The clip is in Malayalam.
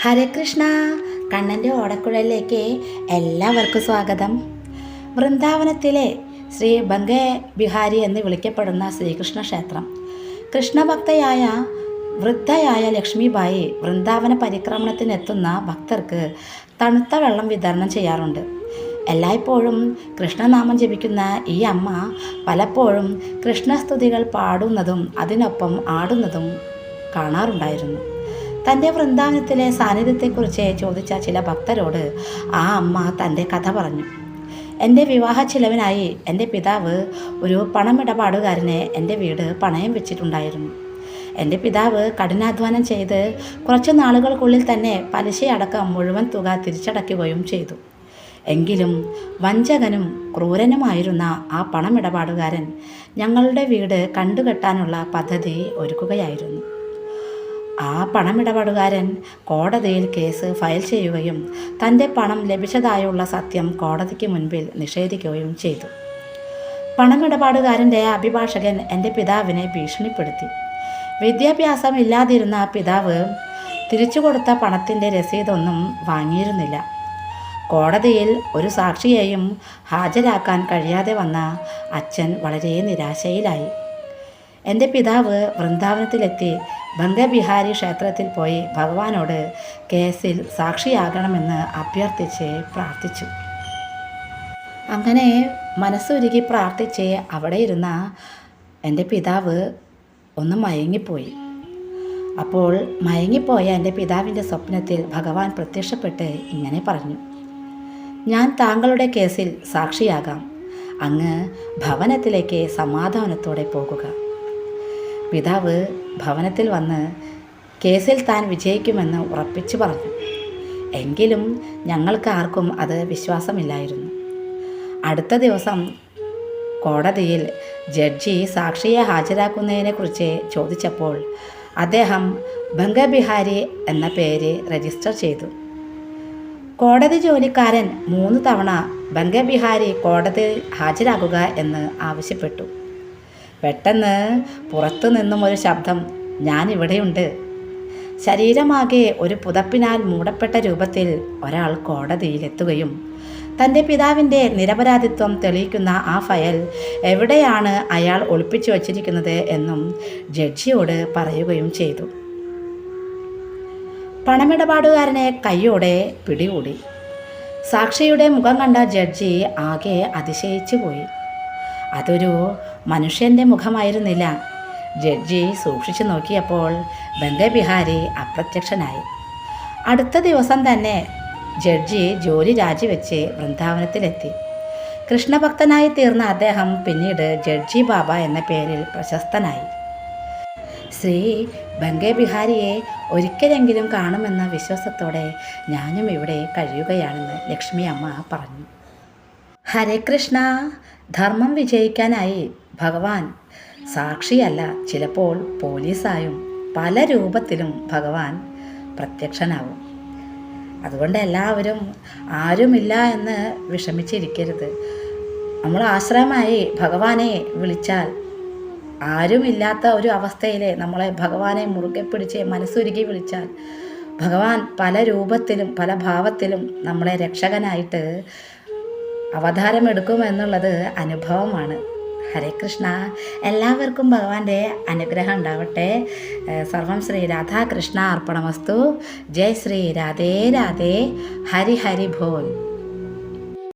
ഹരകൃഷ്ണ കണ്ണന്റെ ഓടക്കുഴലിലേക്ക് എല്ലാവർക്കും സ്വാഗതം. വൃന്ദാവനത്തിലെ ശ്രീ ബംഗ ബിഹാരി എന്ന് വിളിക്കപ്പെടുന്ന ശ്രീകൃഷ്ണ ക്ഷേത്രം. കൃഷ്ണഭക്തയായ വൃദ്ധയായ ലക്ഷ്മിബായി വൃന്ദാവന പരിക്രമണത്തിനെത്തുന്ന ഭക്തർക്ക് തണുത്ത വെള്ളം വിതരണം ചെയ്യാറുണ്ട്. എല്ലായ്പ്പോഴും കൃഷ്ണനാമം ജപിക്കുന്ന ഈ അമ്മ പലപ്പോഴും കൃഷ്ണസ്തുതികൾ പാടുന്നതും അതിനൊപ്പം ആടുന്നതും കാണാറുണ്ടായിരുന്നു. തന്റെ വൃന്ദാവനത്തിലെ സാന്നിധ്യത്തെക്കുറിച്ച് ചോദിച്ച ചില ഭക്തരോട് ആ അമ്മ തന്റെ കഥ പറഞ്ഞു. എന്റെ വിവാഹ ചിലവിനായി എന്റെ പിതാവ് ഒരു പണമിടപാടുകാരനെ എന്റെ വീട് പണയം വെച്ചിട്ടുണ്ടായിരുന്നു. എന്റെ പിതാവ് കഠിനാധ്വാനം ചെയ്ത് കുറച്ച് നാളുകൾക്കുള്ളിൽ തന്നെ പലിശയടക്കം മുഴുവൻ തുക തിരിച്ചടയ്ക്കുകയും ചെയ്തു. എങ്കിലും വഞ്ചകനും ക്രൂരനുമായിരുന്ന ആ പണമിടപാടുകാരൻ ഞങ്ങളുടെ വീട് കണ്ടുകെട്ടാനുള്ള പദ്ധതി ഒരുക്കുകയായിരുന്നു. ആ പണമിടപാടുകാരൻ കോടതിയിൽ കേസ് ഫയൽ ചെയ്യുകയും തന്റെ പണം ലഭിച്ചതായുള്ള സത്യം കോടതിക്ക് മുൻപിൽ നിഷേധിക്കുകയും ചെയ്തു. പണമിടപാടുകാരന്റെ അഭിഭാഷകൻ എന്റെ പിതാവിനെ ഭീഷണിപ്പെടുത്തി. വിദ്യാഭ്യാസം ഇല്ലാതിരുന്ന പിതാവ് തിരിച്ചു കൊടുത്ത പണത്തിന്റെ രസീതൊന്നും വാങ്ങിയിരുന്നില്ല. കോടതിയിൽ ഒരു സാക്ഷിയെയും ഹാജരാക്കാൻ കഴിയാതെ വന്ന അച്ഛൻ വളരെ നിരാശയിലായി. എന്റെ പിതാവ് വൃന്ദാവനത്തിലെത്തി ബംഗബിഹാരി ക്ഷേത്രത്തിൽ പോയി ഭഗവാനോട് കേസിൽ സാക്ഷിയാകണമെന്ന് അഭ്യർത്ഥിച്ച് പ്രാർത്ഥിച്ചു. അങ്ങനെ മനസ്സുരുകി പ്രാർത്ഥിച്ച് അവിടെ ഇരുന്ന എന്റെ പിതാവ് ഒന്ന് മയങ്ങിപ്പോയി. അപ്പോൾ മയങ്ങിപ്പോയ എന്റെ പിതാവിന്റെ സ്വപ്നത്തിൽ ഭഗവാൻ പ്രത്യക്ഷപ്പെട്ട് ഇങ്ങനെ പറഞ്ഞു. ഞാൻ താങ്കളുടെ കേസിൽ സാക്ഷിയാകാം. അങ്ങ് ഭവനത്തിലേക്ക് സമാധാനത്തോടെ പോകുക. പിതാവ് ഭവനത്തിൽ വന്ന് കേസിൽ താൻ വിജയിക്കുമെന്ന് ഉറപ്പിച്ചു പറഞ്ഞു. എങ്കിലും ഞങ്ങൾക്ക് ആർക്കും അത് വിശ്വാസമില്ലായിരുന്നു. അടുത്ത ദിവസം കോടതിയിൽ ജഡ്ജി സാക്ഷിയെ ഹാജരാക്കുന്നതിനെക്കുറിച്ച് ചോദിച്ചപ്പോൾ അദ്ദേഹം ബംഗബിഹാരി എന്ന പേര് രജിസ്റ്റർ ചെയ്തു. കോടതി ജോലിക്കാരൻ മൂന്ന് തവണ ബംഗബിഹാരി കോടതിയിൽ ഹാജരാകുക എന്ന് ആവശ്യപ്പെട്ടു. പെട്ടെന്ന് പുറത്തു നിന്നും ഒരു ശബ്ദം ഞാൻ ഇവിടെയുണ്ട് ശരീരമാകെ ഒരു പുതപ്പിനാൽ മൂടപ്പെട്ട രൂപത്തിൽ ഒരാൾ കോടതിയിലെത്തുകയും തന്റെ പിതാവിന്റെ നിരപരാധിത്വം തെളിയിക്കുന്ന ആ ഫയൽ എവിടെയാണ് അയാൾ ഒളിപ്പിച്ചു വച്ചിരിക്കുന്നത് എന്നും ജഡ്ജിയോട് പറയുകയും ചെയ്തു. പണമിടപാടുകാരനെ കൈയോടെ പിടികൂടി. സാക്ഷിയുടെ മുഖം കണ്ട ജഡ്ജി ആകെ അതിശയിച്ചു പോയി അതൊരു മനുഷ്യന്റെ മുഖമായിരുന്നില്ല. ജഡ്ജി സൂക്ഷിച്ചു നോക്കിയപ്പോൾ ബംഗബിഹാരി അപ്രത്യക്ഷനായി. അടുത്ത ദിവസം തന്നെ ജഡ്ജി ജോലി രാജിവെച്ച് വൃന്ദാവനത്തിലെത്തി. കൃഷ്ണഭക്തനായി തീർന്ന അദ്ദേഹം പിന്നീട് ജഡ്ജി ബാബ എന്ന പേരിൽ പ്രശസ്തനായി. ശ്രീ ബംഗബിഹാരിയെ ഒരിക്കലെങ്കിലും കാണുമെന്ന വിശ്വാസത്തോടെ ഞാനും ഇവിടെ കഴിയുകയാണെന്ന് ലക്ഷ്മി അമ്മ പറഞ്ഞു. ഹരേ കൃഷ്ണ. ധർമ്മം വിജയിക്കാനായി ഭഗവാൻ സാക്ഷിയല്ല. ചിലപ്പോൾ പോലീസായും പല രൂപത്തിലും ഭഗവാൻ പ്രത്യക്ഷനാവും. അതുകൊണ്ട് എല്ലാവരും ആരുമില്ല എന്ന് വിഷമിച്ചിരിക്കരുത്. നമ്മൾ ആശ്രമമായി ഭഗവാനെ വിളിച്ചാൽ ആരുമില്ലാത്ത ഒരു അവസ്ഥയിൽ നമ്മളെ ഭഗവാനെ മുറുകെ പിടിച്ച് മനസ്സുരുകി വിളിച്ചാൽ ഭഗവാൻ പല രൂപത്തിലും പല ഭാവത്തിലും നമ്മളെ രക്ഷകനായിട്ട് അവതാരമെടുക്കുമെന്നുള്ളത് അനുഭവമാണ്. ഹരേ കൃഷ്ണ. എല്ലാവർക്കും ഭഗവാന്റെ അനുഗ്രഹം ഉണ്ടാവട്ടെ. സർവം ശ്രീ രാധാകൃഷ്ണ അർപ്പണമസ്തു. ജയ് ശ്രീ രാധേ രാധേ. ഹരി ഹരി ഭോൽ